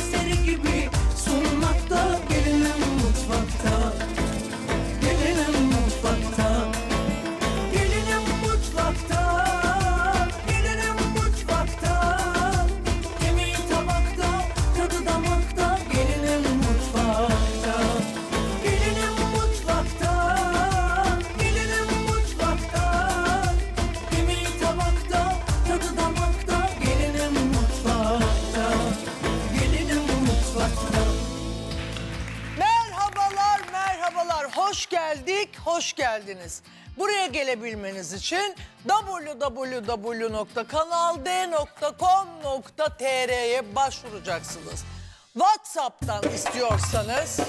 City. Merhabalar, merhabalar. Hoş geldik, hoş geldiniz. Buraya gelebilmeniz için www.kanald.com.tr'ye başvuracaksınız. WhatsApp'tan istiyorsanız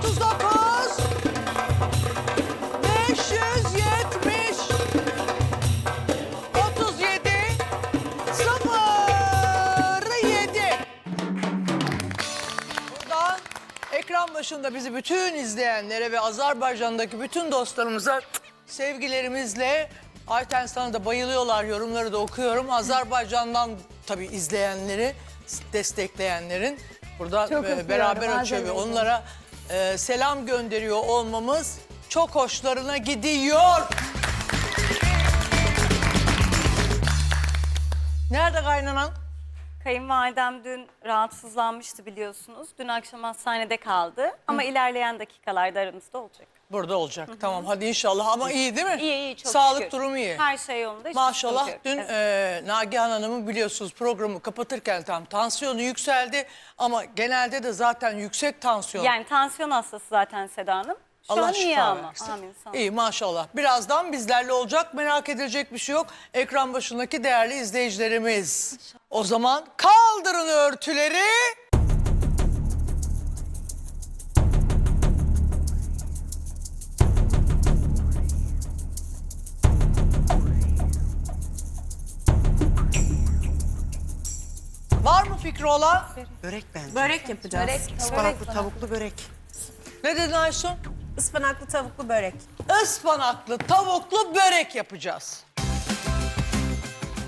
39 570 37 07 Buradan ekran başında bizi bütün izleyenlere ve Azerbaycan'daki bütün dostlarımıza sevgilerimizle Ayten sana da bayılıyorlar yorumları da okuyorum. Azerbaycan'dan tabii izleyenleri, destekleyenlerin burada Çok e, beraber açıyor ve onlara e, selam gönderiyor olmamız çok hoşlarına gidiyor. Nerede kaynanan? Kayınvalidem dün rahatsızlanmıştı biliyorsunuz. Dün akşam hastanede kaldı ama ilerleyen dakikalarda aranızda olacak. Burada olacak. Tamam hadi inşallah ama iyi değil mi? İyi iyi çok Sağlık şükür. durumu iyi. Her şey yolunda. hiçbir Maşallah sıkıntı dün. Evet. e, Nagihan Hanım'ın biliyorsunuz programı kapatırken tam tansiyonu yükseldi. Ama genelde de zaten yüksek tansiyon. Yani tansiyon hastası zaten Seda Hanım. Şu Allah an iyi ama. versin. Amin. Sağ olun. İyi maşallah. Birazdan bizlerle olacak. Merak edilecek bir şey yok. Ekran başındaki değerli izleyicilerimiz. O zaman kaldırın örtüleri. Var mı fikri olan? Börek bence. Börek yapacağız. Ispanaklı tavuklu börek. Ne dedin Aysun? Ispanaklı tavuklu börek. Ispanaklı tavuklu börek yapacağız.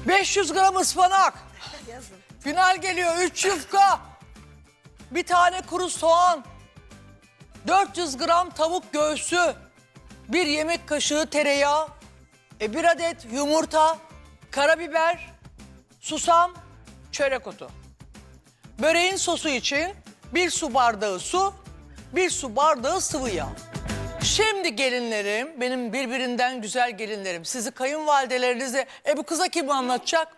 500 gram ıspanak. Final geliyor 3 yufka. Bir tane kuru soğan. 400 gram tavuk göğsü. Bir yemek kaşığı tereyağı. E, bir adet yumurta. Karabiber. Susam. Çörek otu. Böreğin sosu için bir su bardağı su, bir su bardağı sıvı yağ. Şimdi gelinlerim, benim birbirinden güzel gelinlerim. Sizi kayınvalidelerinize, e bu kıza kim anlatacak?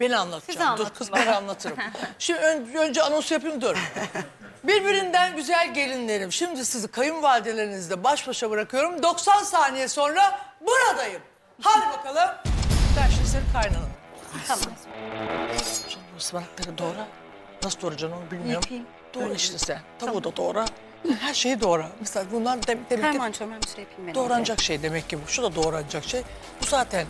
Beni anlatacağım. Dur kız ben anlatırım. Şimdi ön- önce anons yapayım dur. Birbirinden güzel gelinlerim. Şimdi sizi kayınvalidelerinizle baş başa bırakıyorum. 90 saniye sonra buradayım. Hadi bakalım. Ben şimdi senin kaynanam. Tamam. Şimdi bu ıspanakları doğra. Nasıl doğrayacaksın onu bilmiyorum. Yapayım. Doğra işte sen. Tavuğu da doğra. Her şeyi doğra. Mesela bunlar de, demek ki Hemen hemen bir şey yapayım ben. doğranacak şey demek ki bu. Şu da doğranacak şey. Bu zaten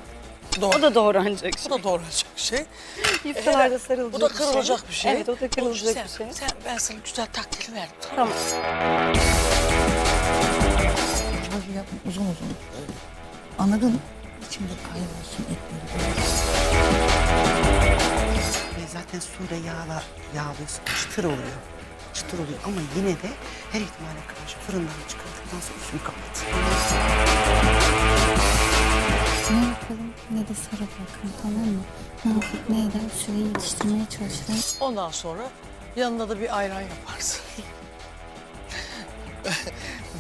doğra. O da doğranacak Bu şey. da doğranacak şey. Yufkalarda sarılacak Bu da bir şey. kırılacak bir şey. Evet o da kırılacak sen, bir şey. Sen, ben sana güzel takdiri verdim. Tamam. Şöyle yapın uzun uzun. Anladın mı? İçinde kaynıyorsun etleri. Ve zaten suyla yağla, yağlıyorsun. Çıtır oluyor. Çıtır oluyor ama yine de her ihtimale karşı fırından çıkardıktan sonra üstünü kapat. Ne yapalım ne de sarı bırakın tamam mı? Ne yapıp ne eder süreyi yetiştirmeye çalışırım. Ondan sonra yanında da bir ayran yaparsın.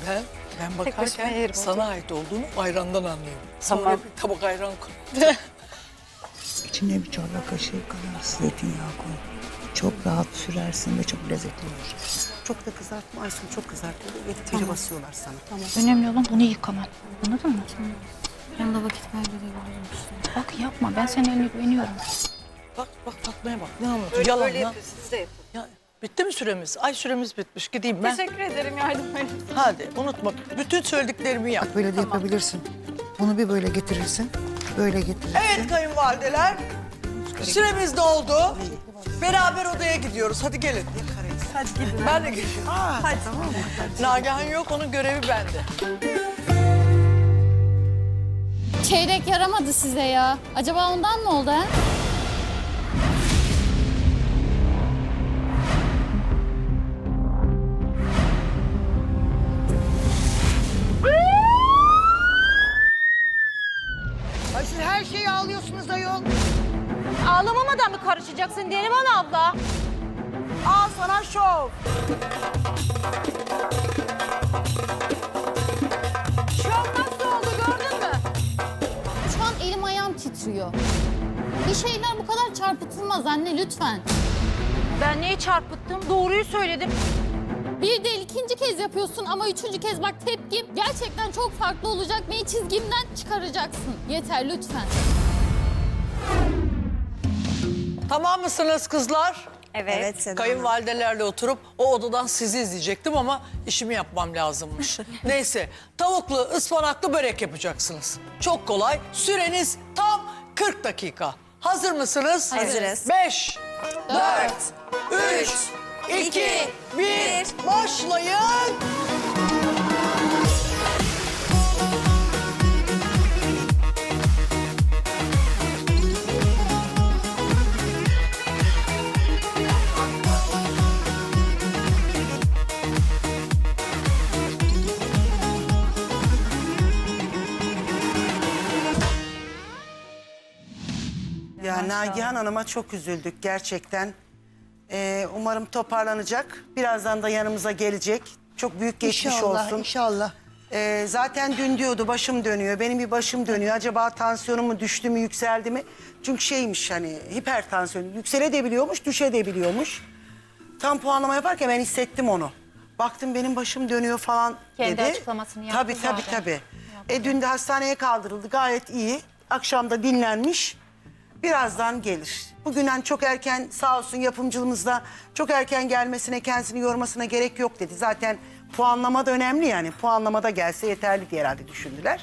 ben ben bakarken yerim sana ait olduğunu ayrandan anlıyorum. Sonra Tamam. bir tabak ayran koy. İçine bir çorba kaşığı kadar zeytinyağı koy. Çok rahat sürersin ve çok lezzetli olur. Çok da kızartma Aysun çok kızartıyor ve teri basıyorlar sana. Önemli olan bunu yıkaman. Anladın mı? De vakit kaybedebilirim işte. Bak yapma ben senin eline güveniyorum. Bak bak Fatma'ya bak ne anlatıyor yalan ya. siz de yapın. ya. Bitti mi süremiz? Ay süremiz bitmiş gideyim ben. Teşekkür ederim yardım edin. Hadi unutma bütün söylediklerimi yap. Böyle de yapabilirsin. Bunu bir böyle getirirsin. Böyle getirirsin. Evet kayınvalideler süremiz doldu. Beraber odaya gidiyoruz hadi gelin. Yakarız. Ben de Hadi. Tamam mı? Nagihan yok onun görevi bende. Çeyrek yaramadı size ya. Acaba ondan mı oldu ha? Ay siz her şeyi ağlıyorsunuz ayol. Ağlamamadan mı karışacaksın Neriman abla? Al sana şov. Şov nasıl oldu gördün mü? Şu an elim ayağım titriyor. Bir şeyler bu kadar çarpıtılmaz anne lütfen. Ben neyi çarpıttım? Doğruyu söyledim. Bir değil ikinci kez yapıyorsun ama üçüncü kez bak tepkim gerçekten çok farklı olacak. Beni çizgimden çıkaracaksın. Yeter lütfen. Tamam mısınız kızlar? Evet. Evet Seda. Kayınvalidelerle oturup o odadan sizi izleyecektim ama işimi yapmam lazımmış. Neyse tavuklu ıspanaklı börek yapacaksınız. Çok kolay. Süreniz tam 40 dakika. Hazır mısınız? Hazırız. 5, 4, 3, 2, 1, başlayın. Ya Nagihan Hanım'a çok üzüldük gerçekten. Ee, umarım toparlanacak. Birazdan da yanımıza gelecek. Çok büyük geçmiş İnşallah, olsun. inşallah. Ee, zaten dün diyordu başım dönüyor. Benim bir başım dönüyor. Acaba tansiyonum mu düştü mü yükseldi mi? Çünkü şeymiş hani hipertansiyon yükselebiliyormuş düşebiliyormuş. Tam puanlama yaparken ben hissettim onu. Baktım benim başım dönüyor falan Kendi dedi. açıklamasını yaptı Tabii tabii zaten. tabii. E, dün de hastaneye kaldırıldı gayet iyi. Akşamda dinlenmiş. Birazdan gelir. Bugünden çok erken sağ olsun yapımcılığımız da çok erken gelmesine kendisini yormasına gerek yok dedi. Zaten puanlama da önemli yani. Puanlamada gelse yeterli diye herhalde düşündüler.